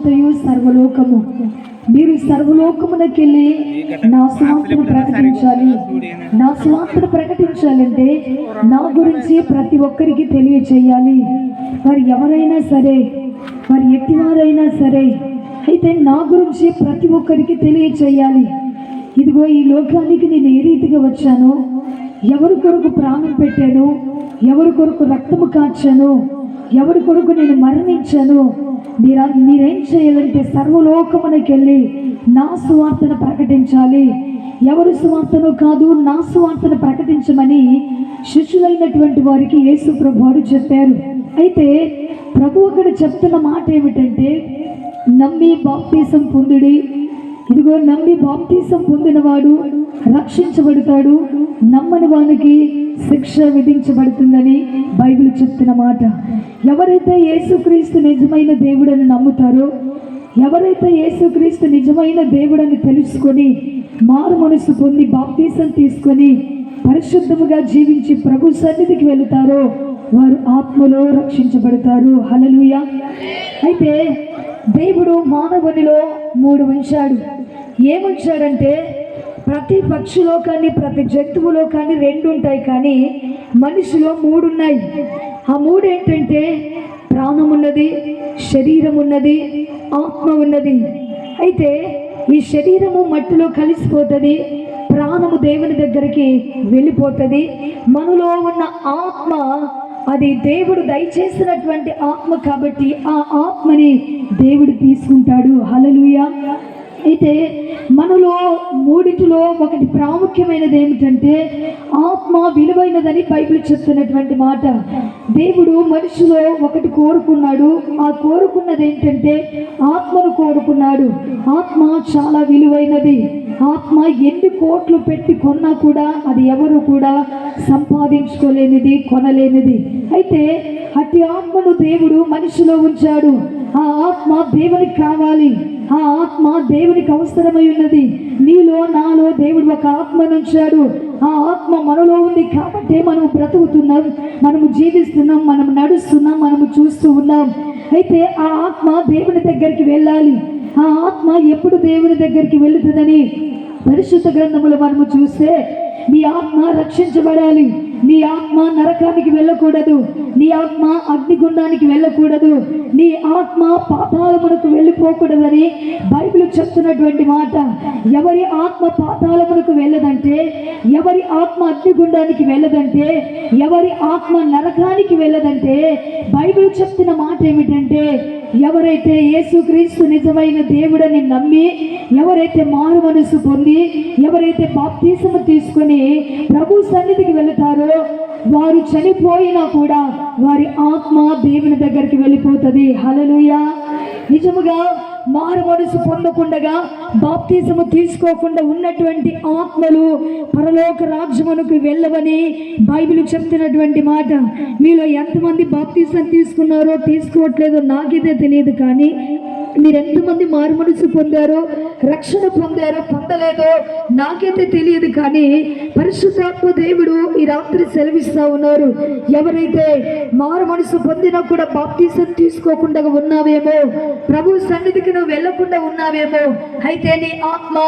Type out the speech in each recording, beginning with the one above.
అంతయు సర్వలోకము. మీరు సర్వలోకమునకెళ్ళి నా స్వార్థను ప్రకటించాలి. నా స్వార్థను ప్రకటించాలంటే నా గురించి ప్రతి ఒక్కరికి తెలియచేయాలి. మరి ఎవరైనా సరే మరి ఎట్టివారైనా సరే అయితే నా గురించి ప్రతి ఒక్కరికి తెలియచేయాలి. ఇదిగో ఈ లోకానికి నేను ఏ రీతిగా వచ్చాను? ఎవరి కొరకు ప్రాణం పెట్టాను? ఎవరి కొరకు రక్తము కాచాను? ఎవరి కొడుకు నేను మరణించాను? మీరు మీరేం చేయాలంటే సర్వలోకమునకి వెళ్ళి నా సువార్తను ప్రకటించాలి. ఎవరి సువార్తను కాదు నా సువార్తను ప్రకటించమని శిష్యులైనటువంటి వారికి యేసు ప్రభు వారు చెప్పారు. అయితే ప్రభు అక్కడ చెప్తున్న మాట ఏమిటంటే నమ్మి బాప్తీసం పొందుడి ఇదిగో నమ్మి బాప్తీసం పొందినవాడు రక్షించబడతాడు. నమ్మని వానికి శిక్ష విధించబడుతుందని బైబిల్ చెప్తున్న మాట. ఎవరైతే యేసుక్రీస్తు నిజమైన దేవుడని నమ్ముతారో ఎవరైతే యేసుక్రీస్తు నిజమైన దేవుడని తెలుసుకొని మారు మనసు పొంది బాప్తీసం తీసుకొని పరిశుద్ధముగా జీవించి ప్రభు సన్నిధికి వెళుతారో వారు ఆత్మలో రక్షించబడతారు. హలలుయ అయితే దేవుడు మానవునిలో మూడు ఉంచాడు. ఏముంచాడంటే ప్రతి పక్షిలో కానీ ప్రతి జంతువులో కానీ రెండు ఉంటాయి కానీ మనిషిలో మూడు ఉన్నాయి. ఆ మూడు ఏంటంటే ప్రాణం ఉన్నది శరీరం ఉన్నది ఆత్మ ఉన్నది అయితే ఈ శరీరము మట్టిలో కలిసిపోతుంది ప్రాణము దేవుని దగ్గరికి వెళ్ళిపోతుంది. మనలో ఉన్న ఆత్మ అది దేవుడు దయచేసినటువంటి ఆత్మ కాబట్టి ఆ ఆత్మని దేవుడు తీసుకుంటాడు. హలలుయ అయితే మనలో మూడిటిలో ఒకటి ప్రాముఖ్యమైనది ఏమిటంటే ఆత్మ విలువైనదని బైబిల్ చెప్తున్నటువంటి మాట. దేవుడు మనిషిలో ఒకటి కోరుకున్నాడు. ఆ కోరుకున్నది ఏంటంటే ఆత్మను కోరుకున్నాడు. ఆత్మ చాలా విలువైనది. ఆత్మ ఎన్ని కోట్లు పెట్టి కొన్నా కూడా అది ఎవరు కూడా సంపాదించుకోలేనిది కొనలేనిది. అయితే అతి ఆత్మను దేవుడు మనిషిలో ఉంచాడు. ఆ ఆత్మ దేవునికి కావాలి. ఆ ఆత్మ దేవునికి అవసరమై ఉన్నది. నీలో నాలో దేవుడు ఒక ఆత్మను ఉంచాడు ఆ ఆత్మ మనలో ఉంది కాబట్టి మనం బ్రతుకుతున్నాం. మనము జీవిస్తున్నాం మనం నడుస్తున్నాం మనము చూస్తూ ఉన్నాం. అయితే ఆ ఆత్మ దేవుని దగ్గరికి వెళ్ళాలి. ఆ ఆత్మ ఎప్పుడు దేవుని దగ్గరికి వెళుతుందని పరిశుద్ధ గ్రంథములు మనము చూస్తే నీ ఆత్మ రక్షించబడాలి. నీ ఆత్మ నరకానికి వెళ్ళకూడదు. నీ ఆత్మ అగ్నిగుండానికి వెళ్ళకూడదు. నీ ఆత్మ పాతాళమునకు వెళ్ళిపోకూడదని బైబిల్ చెప్తున్నటువంటి మాట. ఎవరి ఆత్మ పాతాళమునకు వెళ్ళదంటే ఎవరి ఆత్మ అగ్నిగుండానికి వెళ్ళదంటే ఎవరి ఆత్మ నరకానికి వెళ్ళదంటే బైబిల్ చెప్తున్న మాట ఏమిటంటే ఎవరైతే యేసుక్రీస్తు నిజమైన దేవుడని నమ్మి ఎవరైతే మారు మనసు పొంది ఎవరైతే బాప్తీసము తీసుకొని ప్రభు సన్నిధికి వెళతారో వారు చనిపోయినా కూడా వారి ఆత్మ దేవుని దగ్గరికి వెళ్ళిపోతుంది. హలలుయా నిజముగా మారు మనసు పొందకుండగా బాప్తీసము తీసుకోకుండా ఉన్నటువంటి ఆత్మలు పరలోక రాజ్యమునకు వెళ్ళవని బైబిల్ చెప్తున్నటువంటి మాట. మీలో ఎంతమంది బాప్తీసం తీసుకున్నారో తీసుకోవట్లేదో నాకైతే తెలియదు కానీ మీరు ఎంతమంది మారు మనసు పొందారో రక్షణ పొందారో పొందలేదో నాకైతే తెలియదు కానీ పరిశుద్ధాత్మ దేవుడు ఈ రాత్రి సెలవిస్తా ఉన్నారు. ఎవరైతే మారు మనసు పొందినా కూడా బాప్తీసం తీసుకోకుండా ఉన్నావేమో ప్రభు సన్నిధికి నువ్వు వెళ్ళకుండా ఉన్నావేమో అయితే నీ ఆత్మ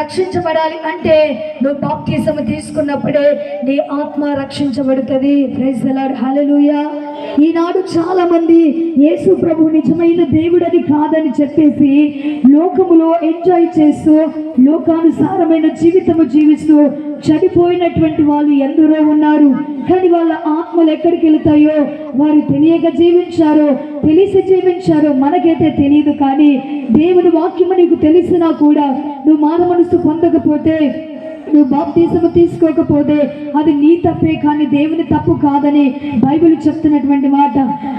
రక్షించబడాలి అంటే నువ్వు బాప్తీసం తీసుకున్నప్పుడే నీ ఆత్మ రక్షించబడుతుంది. ప్రైజ్ హల్లెలూయా ఈనాడు చాలా మంది యేసు ప్రభు నిజమైన దేవుడని కాదని చెప్పేసి లోకములో ఎంజాయ్ చేస్తూ లోకానుసారమైన జీవితము జీవిస్తూ చనిపోయినటువంటి వాళ్ళు ఎందరో ఉన్నారు. కానీ వాళ్ళ ఆత్మలు ఎక్కడికి వెళ్తాయో వారు తెలియక జీవించారో తెలిసి జీవించారో మనకైతే తెలియదు కానీ దేవుని వాక్యము నీకు తెలిసినా కూడా నువ్వు మాన మనసు పొందకపోతే నువ్వు బాప్తీసము తీసుకోకపోతే అది నీ తప్పే కానీ దేవుని తప్పు కాదని బైబిల్ చెప్తున్నటువంటి మాట.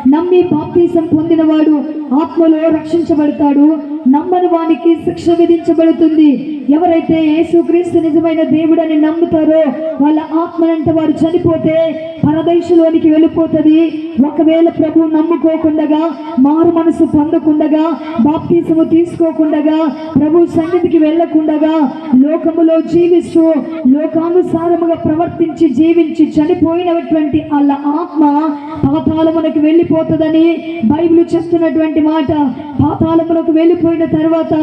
నమ్మి బాప్తీసం పొందినవాడు ఆత్మలో రక్షించబడతాడు. నమ్మని వానికి శిక్ష విధించబడుతుంది. ఎవరైతే యేసుక్రీస్తు నిజమైన దేవుడని నమ్ముతారో వాళ్ళ ఆత్మనంట వారు చనిపోతే పరదేశంలోనికి వెళ్ళిపోతుంది. ఒకవేళ ప్రభు నమ్ముకోకుండగా మారు మనసు పొందకుండగా బాప్తీసము తీసుకోకుండగా ప్రభు సన్నిధికి వెళ్ళకుండగా లోకములో జీవిస్తూ లోకానుసారముగా ప్రవర్తించి జీవించి చనిపోయినటువంటి వాళ్ళ ఆత్మ పాతాళమునకు వెళ్ళిపోతుందని బైబిల్ చెప్తున్నటువంటి మాట పాతాళములకు వెళ్ళిపోయిన తర్వాత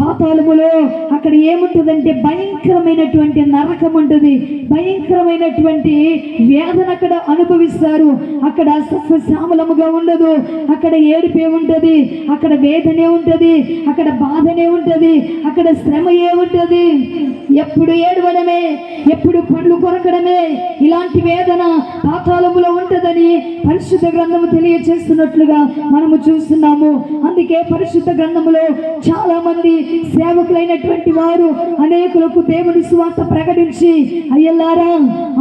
పాతాళములో అక్కడ ఏముంటుందంటే భయంకరమైనటువంటి నరకం ఉంటుంది. భయంకరమైనటువంటి వేదన అక్కడ అనుభవిస్తారు. అక్కడ సస్యశ్యామలముగా ఉండదు. అక్కడ ఏడిపే ఉంటది. అక్కడ వేదనే ఉంటది. అక్కడ బాధనే ఉంటది. అక్కడ శ్రమయే ఉంటది. ఎప్పుడు ఏడవడమే ఎప్పుడు పండ్లు కొరకడమే ఇలాంటి వేదన పాతాళములో ఉంటదని పరిశుద్ధ గ్రంథము తెలియచేస్తున్నట్లుగా మనము చూస్తున్నాము. అందుకే పరిశుద్ధ గ్రంథములో చాలా మంది సేవకులైనటువంటి వారు అనేకులకు దేవుని సువార్త ప్రకటించి అయ్యలారా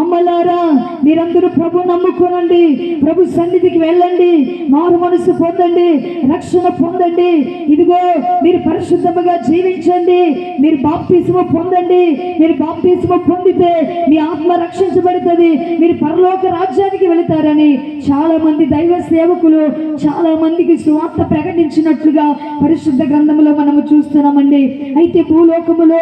అమ్మలారా మీరందరూ ప్రభు నమ్ముకోనండి. ప్రభు సన్నిధికి వెళ్ళండి. మారు మనసు పొందండి. రక్షణ పొందండి. ఇదిగో మీరు పరిశుద్ధముగా జీవించండి. మీరు బాప్తిసము పొందండి. మీరు బాప్తిసము పొందితే మీ ఆత్మ రక్షించబడుతుంది. మీరు పరలోక రాజ్యానికి వెళతారని చాలా మంది దైవ సేవకులు చాలా మందికి సువార్త ప్రకటించినట్లుగా పరిశుద్ధ గ్రంథంలో మనము చూస్తున్నామండి. అయితే భూలోకములో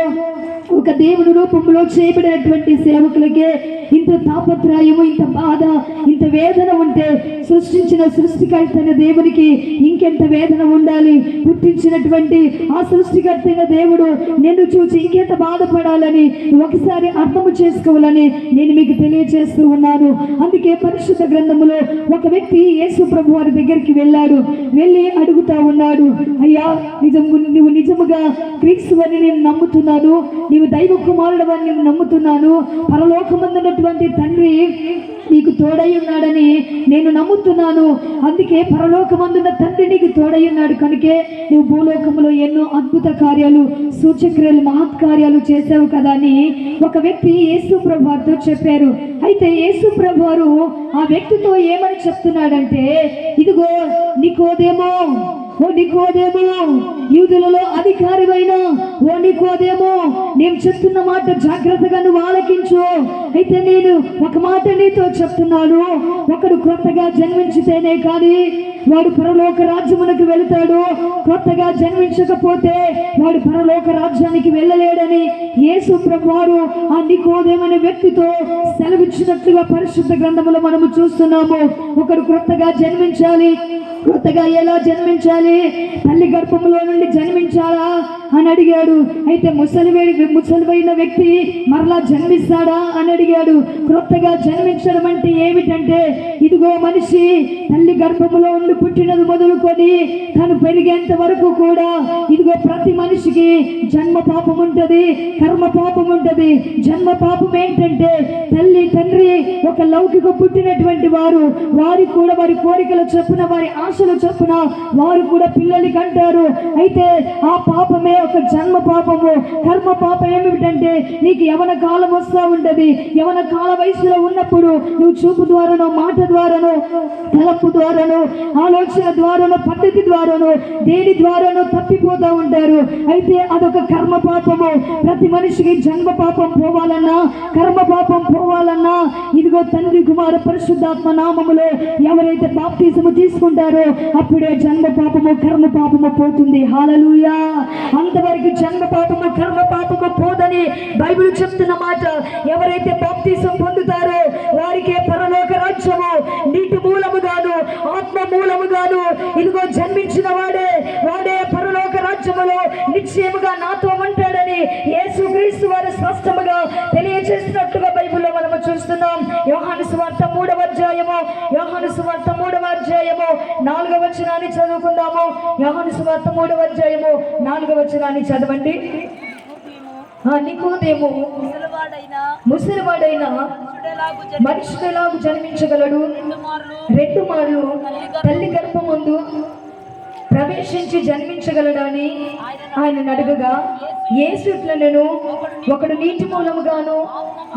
ఒక దేవుని రూపంలో చేయబడినటువంటి సేవకులకే ఇంత తాపత్రయము ఇంత బాధ ఇంత వేదన ఉంటే సృష్టించిన సృష్టికర్త అయిన దేవునికి ఇంకెంత వేదన ఉండాలి? పుట్టించినటువంటి ఆ సృష్టికర్త అయిన దేవుడు నిన్ను చూసి ఇంకెంత బాధపడాలని ఒకసారి అర్థము చేసుకోవాలని నేను మీకు తెలియజేస్తూ ఉన్నాను. అందుకే పరిశుద్ధ గ్రంథములో ఒక వ్యక్తి యేసు ప్రభు వారి దగ్గరికి వెళ్ళాడు. వెళ్ళి అడుగుతా ఉన్నాడు అయ్యా నిజం నువ్వు నిజముగా క్రీస్తు అని నేను నమ్ముతున్నాను. నీవు దైవ కుమారుడు అని నేను నమ్ముతున్నాను. ఉన్నటువంటి తండ్రి నీకు తోడై ఉన్నాడని నేను నమ్ముతున్నాను. అందుకే పరలోకమందున్న తండ్రి నీకు తోడై ఉన్నాడు. కనుకే నువ్వు భూలోకంలో ఎన్నో అద్భుత కార్యాలు సూచక్రియలు మహత్కార్యాలు చేసావు కదా అని ఒక వ్యక్తి యేసు ప్రభు చెప్పారు. అయితే యేసు ప్రభువారు ఆ వ్యక్తితో ఏమని చెప్తున్నాడంటే ఇదిగో నీకోదేమో ఓ యూదులలో అధికారివైన ఓ నికోదేమో నేను చెప్తున్న మాట జాగ్రత్తగా నువ్వు ఆలకించు. అయితే నేను ఒక మాట నీతో చెప్తున్నాను. ఒకడు క్రొత్తగా జన్మించితేనే కానీ వాడు పరలోక రాజ్యమునకు వెళతాడు. కొత్తగా జన్మించకపోతే వాడు పరలోక రాజ్యానికి వెళ్ళలేడని యేసు ప్రభువారు ఆ నికోదేమనే వ్యక్తితో సెలవిచ్చినట్లుగా పరిశుద్ధ గ్రంథములో మనము చూస్తున్నాము. ఒకడు కొత్తగా జన్మించాలి కొత్తగా ఎలా జన్మించాలి? తల్లి గర్భంలో నుండి జన్మించాలా? అని అడిగాడు. అయితే ముసలివేడి ముసలివైన వ్యక్తి మరలా జన్మిస్తాడా? అని అడిగాడు. క్రొత్తగా జన్మించడం అంటే ఏమిటంటే ఇదిగో మనిషి తల్లి గర్భములో ఉండి పుట్టినది మొదలుకొని తను పెరిగేంత వరకు కూడా ఇదిగో ప్రతి మనిషికి జన్మ పాపం ఉంటది కర్మ పాపం ఉంటది. జన్మ పాపం ఏంటంటే తల్లి తండ్రి ఒక లౌకిక పుట్టినటువంటి వారు వారికి కూడా వారి కోరికల చొప్పున వారి ఆశల చొప్పున వారు కూడా పిల్లలు కంటారు. అయితే ఆ పాపమే ఒక జన్మ పాపము. కర్మ పాపం ఏమిటంటే నీకు యవన కాలం వస్తూ ఉంటుంది. యవన కాల వయసులో ఉన్నప్పుడు నువ్వు చూపు ద్వారానో మాట ద్వారానో తలపు ద్వారానో ఆలోచన ద్వారానో పద్ధతి ద్వారానో దేని ద్వారానో తప్పిపోతూ ఉంటారు. అయితే అదొక కర్మ పాపము. ప్రతి మనిషికి జన్మ పాపం పోవాలన్నా కర్మ పాపం పోవాలన్నా ఇదిగో తండ్రి కుమార పరిశుద్ధాత్మ నామములో ఎవరైతే బాప్తిజము తీసుకుంటారో అప్పుడే జన్మ పాపం పాపము కర్మ పాపము పోతుంది. హాలలుయా అంతవరకు జన్మ పాపము కర్మ పాపము పోదని బైబిల్ చెప్తున్న మాట ఎవరైతే బాప్తీసం పొందుతారో వారికే పరలోక రాజ్యము నీటి మూలముగాను ఆత్మ మూలముగాను ఇదిగో జన్మించిన వాడే వాడే రాజ్యములో నిశ్చయముగా నాతో ఉంటాడని యేసుక్రీస్తు వారు స్పష్టముగా తెలియజేసినట్లుగా బైబిల్లో మనము చూస్తున్నాం. యోహాను సువార్త మూడవ అధ్యాయము యోహాను సువార్త మూడవ అధ్యాయము నాలుగవ వచనాన్ని చదువుకుందాము. యోహాను సువార్త మూడవ అధ్యాయము నాలుగవ వచనాన్ని చదవండి. నికోదేమో ముసలివాడైన ముసలివాడైన మనుషుడు ఎలాగు జన్మించగలడు? రెండు మార్లు తల్లి ప్రవేశించి జన్మించగలడని ఆయన అడుగగా నేను ఒకడు నీటి మూలముగాను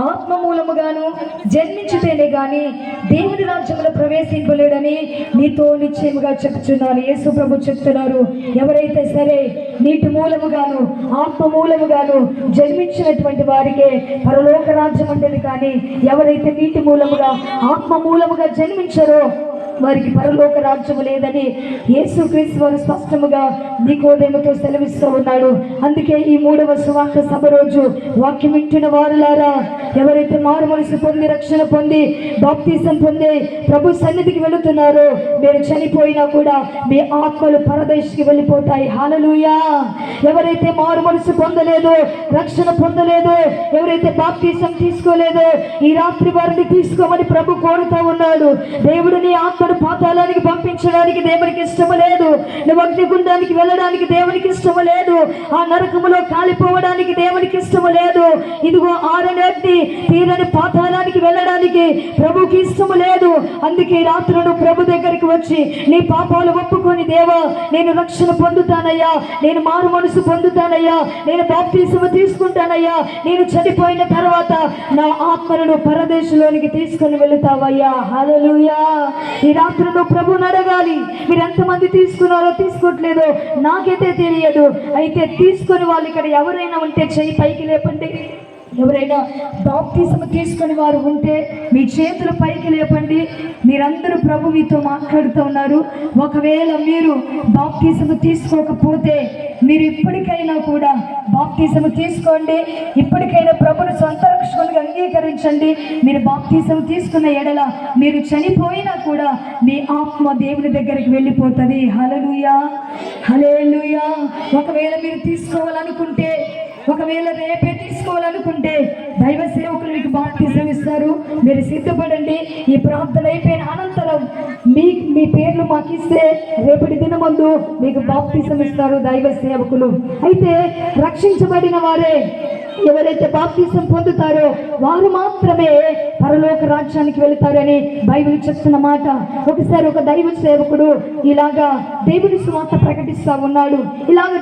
ఆత్మ మూలముగాను జన్మించితేనే గాని దేవుని రాజ్యంలో ప్రవేశింపలేడని నీతో నిశ్చయముగా చెప్తున్నాను యేసు ప్రభు చెప్తున్నారు ఎవరైతే సరే నీటి మూలముగాను ఆత్మ మూలముగాను జన్మించినటువంటి వారికే పరలోక రాజ్యం ఉంటుంది కానీ ఎవరైతే నీటి మూలముగా ఆత్మ మూలముగా జన్మించారో వారికి పరలోక రాజ్యము లేదని యేసుక్రీస్తు వారు స్పష్టముగా నీకోదేమతో సెలవిస్తూ ఉన్నాడు. అందుకే ఈ మూడవ సువార్త సభ రోజు వాక్యం వింటున్న వారులారా ఎవరైతే మారు మనసు పొంది రక్షణ పొంది బాప్తీసం పొంది ప్రభు సన్నిధికి వెళుతున్నారో మీరు చనిపోయినా కూడా మీ ఆత్మలు పరదేశికి వెళ్ళిపోతాయి. హాలలుయా ఎవరైతే మారు మనసు పొందలేదో రక్షణ పొందలేదో ఎవరైతే బాప్తీసం తీసుకోలేదో ఈ రాత్రి వారిని తీసుకోమని ప్రభు కోరుతా ఉన్నాడు. దేవుడు నీ ఆత్మను పాతాళానికి పంపించడానికి దేవునికి ఇష్టము లేదు. నువ్వు అగ్నిగుండానికి వెళ్ళడానికి దేవునికి ఇష్టము లేదు. ఆ నరకములో కాలిపోవడానికి దేవునికి ఇష్టము లేదు. ఇదిగో ఆరని అగ్ని తీరని పాతాళానికి వెళ్ళడానికి ప్రభుకి ఇష్టము లేదు. అందుకే ఈ రాత్రి నువ్వు ప్రభు దగ్గరికి వచ్చి నీ పాపాలు ఒప్పుకొని దేవా నేను రక్షణ పొందుతానయ్యా. నేను మారు మనసు పొందుతానయ్యా. నేను బాప్తీసము తీసుకుంటానయ్యా. నేను చనిపోయిన తర్వాత నా ఆత్మలను పరదేశంలోనికి తీసుకొని వెళుతావయ్యా. హల్లెలూయా. రాత్రిలో రాత్రి ప్రభుని అడగాలి. మీరు ఎంతమంది తీసుకున్నారో తీసుకోవట్లేదో. నాకైతే తెలియదు. అయితే తీసుకొని వాళ్ళు ఇక్కడ ఎవరైనా ఉంటే చేయి పైకి లేపండి. ఎవరైనా బాప్తీసం తీసుకుని వారు ఉంటే మీ చేతులు పైకి లేపండి. మీరందరూ ప్రభు మీతో మాట్లాడుతూ ఉన్నారు. ఒకవేళ మీరు బాప్తీసం తీసుకోకపోతే మీరు ఇప్పటికైనా కూడా బాప్తీసం తీసుకోండి. ఇప్పటికైనా ప్రభుని సొంత రక్షకునిగా అంగీకరించండి. మీరు బాప్తీసం తీసుకున్న ఎడల మీరు చనిపోయినా కూడా మీ ఆత్మ దేవుని దగ్గరికి వెళ్ళిపోతుంది. హలలుయా హలేలుయా ఒకవేళ మీరు తీసుకోవాలనుకుంటే ఒకవేళ రేపే తీసుకోవాలనుకుంటే దైవ సేవకులు మీకు బాప్తీసం ఇస్తారు. మీరు సిద్ధపడండి. ఈ ప్రార్థన అయిపోయిన అనంతరం మాకు ఇస్తే రేపటి దినమందు మీకు బాప్తిజం ఇస్తారు దైవ సేవకులు. అయితే రక్షించబడిన వారే ఎవరైతే బాప్తిజం పొందుతారో వారు మాత్రమే పరలోక రాజ్యానికి వెళతారని బైబిల్ చెప్తున్న మాట. ఒకసారి ఒక దైవ సేవకుడు ఇలాగా దేవుని సువార్త ప్రకటిస్తా ఉన్నాడు. ఇలాగ